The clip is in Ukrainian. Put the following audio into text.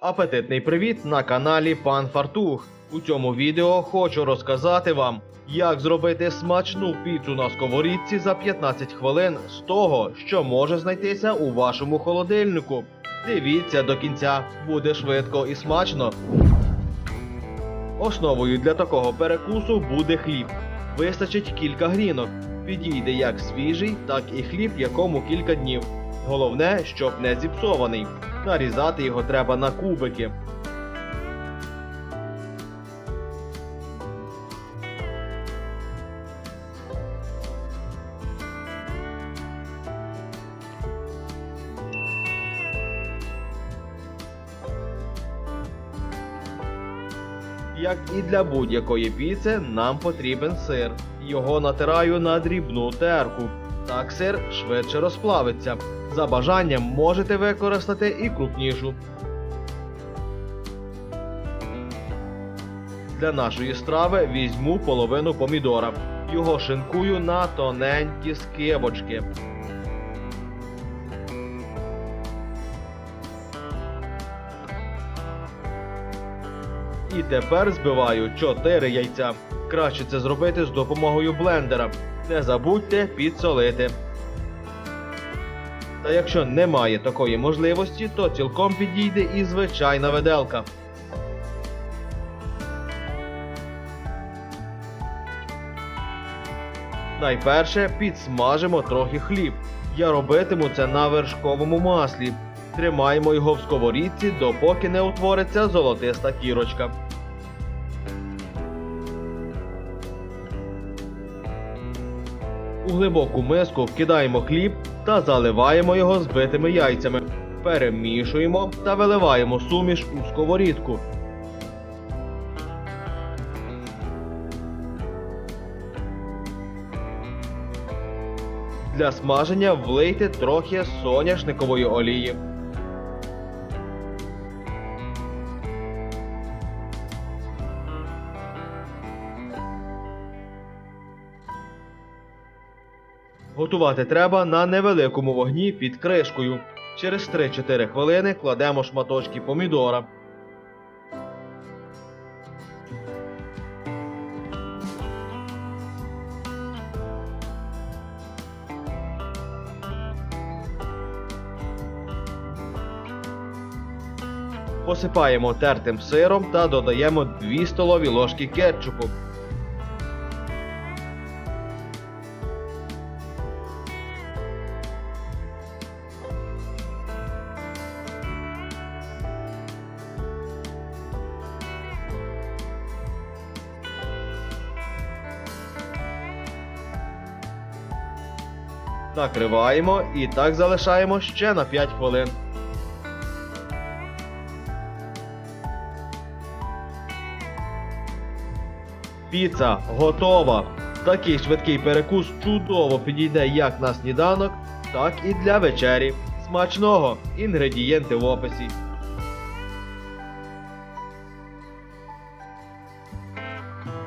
Апетитний привіт на каналі Пан Фартух. У цьому відео хочу розказати вам, як зробити смачну піцу на сковорідці за 15 хвилин з того, що може знайтися у вашому холодильнику. Дивіться до кінця, буде швидко і смачно. Основою для такого перекусу буде хліб. Вистачить кілька грінок. Підійде як свіжий, так і хліб, якому кілька днів. Головне, щоб не зіпсований. Нарізати його треба на кубики. Як і для будь-якої піци, нам потрібен сир. Його натираю на дрібну терку. Так сир швидше розплавиться. За бажанням можете використати і крупнішу. Для нашої страви візьму половину помідора. Його шинкую на тоненькі скибочки. І тепер збиваю 4 яйця. Краще це зробити з допомогою блендера. Не забудьте підсолити. Та якщо немає такої можливості, то цілком підійде і звичайна виделка. Найперше підсмажимо трохи хліб. Я робитиму це на вершковому маслі. Тримаємо його в сковорідці, допоки не утвориться золотиста кірочка. У глибоку миску вкидаємо хліб та заливаємо його збитими яйцями. Перемішуємо та виливаємо суміш у сковорідку. Для смаження влийте трохи соняшникової олії. Готувати треба на невеликому вогні під кришкою. Через 3-4 хвилини кладемо шматочки помідора. Посипаємо тертим сиром та додаємо 2 столові ложки кетчупу. Накриваємо і так залишаємо ще на 5 хвилин. Піца готова. Такий швидкий перекус чудово підійде як на сніданок, так і для вечері. Смачного! Інгредієнти в описі.